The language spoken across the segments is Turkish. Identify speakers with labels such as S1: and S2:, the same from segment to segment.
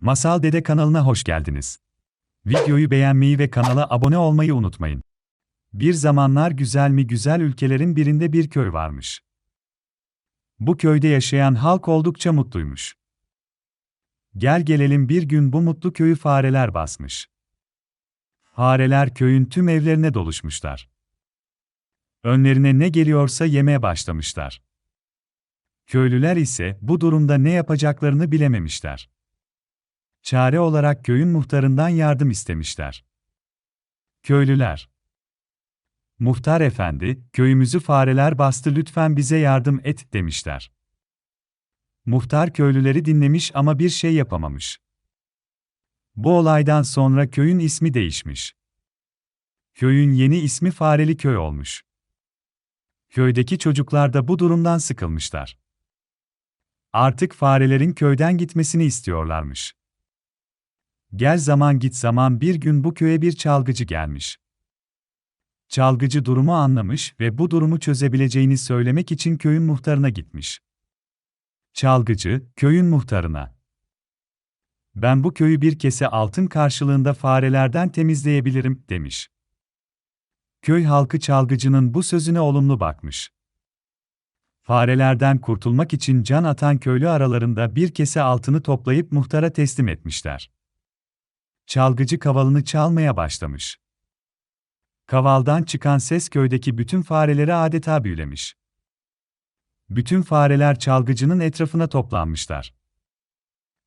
S1: Masal Dede kanalına hoş geldiniz. Videoyu beğenmeyi ve kanala abone olmayı unutmayın. Bir zamanlar güzel mi güzel ülkelerin birinde bir köy varmış. Bu köyde yaşayan halk oldukça mutluymuş. Gel gelelim bir gün bu mutlu köyü fareler basmış. Fareler köyün tüm evlerine doluşmuşlar. Önlerine ne geliyorsa yemeye başlamışlar. Köylüler ise bu durumda ne yapacaklarını bilememişler. Çare olarak köyün muhtarından yardım istemişler. Köylüler Muhtar efendi, köyümüzü fareler bastı lütfen bize yardım et demişler. Muhtar köylüleri dinlemiş ama bir şey yapamamış. Bu olaydan sonra köyün ismi değişmiş. Köyün yeni ismi Fareli Köy olmuş. Köydeki çocuklar da bu durumdan sıkılmışlar. Artık farelerin köyden gitmesini istiyorlarmış. Gel zaman git zaman bir gün bu köye bir çalgıcı gelmiş. Çalgıcı durumu anlamış ve bu durumu çözebileceğini söylemek için köyün muhtarına gitmiş. Çalgıcı, köyün muhtarına. Ben bu köyü bir kese altın karşılığında farelerden temizleyebilirim, demiş. Köy halkı çalgıcının bu sözüne olumlu bakmış. Farelerden kurtulmak için can atan köylü aralarında bir kese altını toplayıp muhtara teslim etmişler. Çalgıcı kavalını çalmaya başlamış. Kavaldan çıkan ses köydeki bütün fareleri adeta büyülemiş. Bütün fareler çalgıcının etrafına toplanmışlar.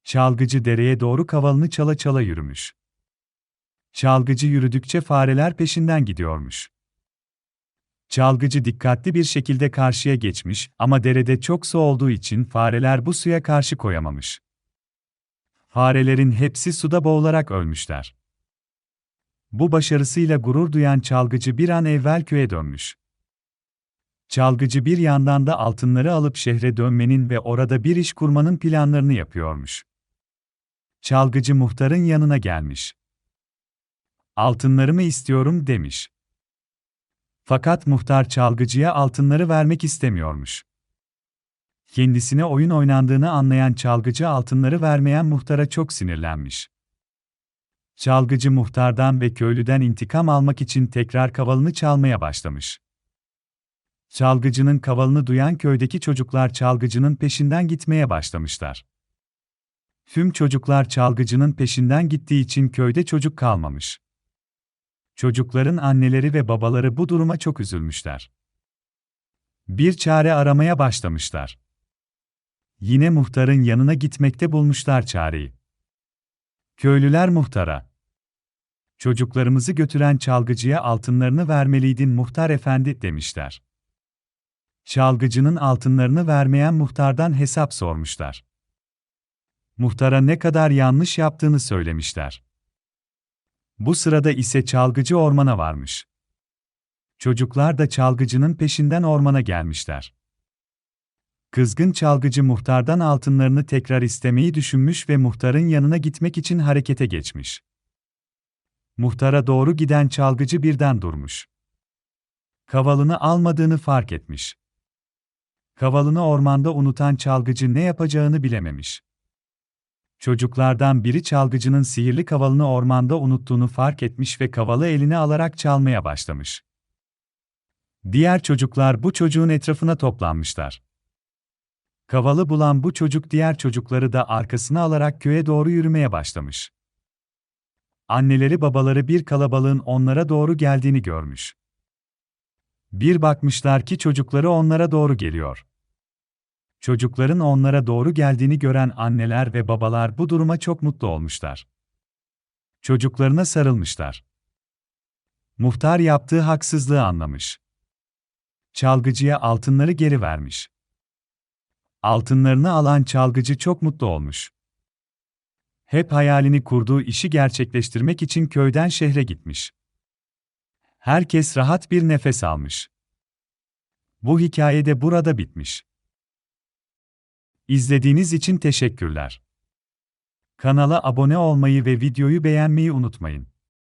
S1: Çalgıcı dereye doğru kavalını çala çala yürümüş. Çalgıcı yürüdükçe fareler peşinden gidiyormuş. Çalgıcı dikkatli bir şekilde karşıya geçmiş ama derede çok su olduğu için fareler bu suya karşı koyamamış. Farelerin hepsi suda boğularak ölmüşler. Bu başarısıyla gurur duyan çalgıcı bir an evvel köye dönmüş. Çalgıcı bir yandan da altınları alıp şehre dönmenin ve orada bir iş kurmanın planlarını yapıyormuş. Çalgıcı muhtarın yanına gelmiş. Altınlarımı istiyorum demiş. Fakat muhtar çalgıcıya altınları vermek istemiyormuş. Kendisine oyun oynandığını anlayan çalgıcı altınları vermeyen muhtara çok sinirlenmiş. Çalgıcı muhtardan ve köylüden intikam almak için tekrar kavalını çalmaya başlamış. Çalgıcının kavalını duyan köydeki çocuklar çalgıcının peşinden gitmeye başlamışlar. Tüm çocuklar çalgıcının peşinden gittiği için köyde çocuk kalmamış. Çocukların anneleri ve babaları bu duruma çok üzülmüşler. Bir çare aramaya başlamışlar. Yine muhtarın yanına gitmekte bulmuşlar çareyi. Köylüler muhtara. Çocuklarımızı götüren çalgıcıya altınlarını vermeliydin muhtar efendi demişler. Çalgıcının altınlarını vermeyen muhtardan hesap sormuşlar. Muhtara ne kadar yanlış yaptığını söylemişler. Bu sırada ise çalgıcı ormana varmış. Çocuklar da çalgıcının peşinden ormana gelmişler. Kızgın çalgıcı muhtardan altınlarını tekrar istemeyi düşünmüş ve muhtarın yanına gitmek için harekete geçmiş. Muhtara doğru giden çalgıcı birden durmuş. Kavalını almadığını fark etmiş. Kavalını ormanda unutan çalgıcı ne yapacağını bilememiş. Çocuklardan biri çalgıcının sihirli kavalını ormanda unuttuğunu fark etmiş ve kavalı eline alarak çalmaya başlamış. Diğer çocuklar bu çocuğun etrafına toplanmışlar. Kavalı bulan bu çocuk diğer çocukları da arkasına alarak köye doğru yürümeye başlamış. Anneleri babaları bir kalabalığın onlara doğru geldiğini görmüş. Bir bakmışlar ki çocukları onlara doğru geliyor. Çocukların onlara doğru geldiğini gören anneler ve babalar bu duruma çok mutlu olmuşlar. Çocuklarına sarılmışlar. Muhtar yaptığı haksızlığı anlamış. Çalgıcıya altınları geri vermiş. Altınlarını alan çalgıcı çok mutlu olmuş. Hep hayalini kurduğu işi gerçekleştirmek için köyden şehre gitmiş. Herkes rahat bir nefes almış. Bu hikaye de burada bitmiş. İzlediğiniz için teşekkürler. Kanala abone olmayı ve videoyu beğenmeyi unutmayın.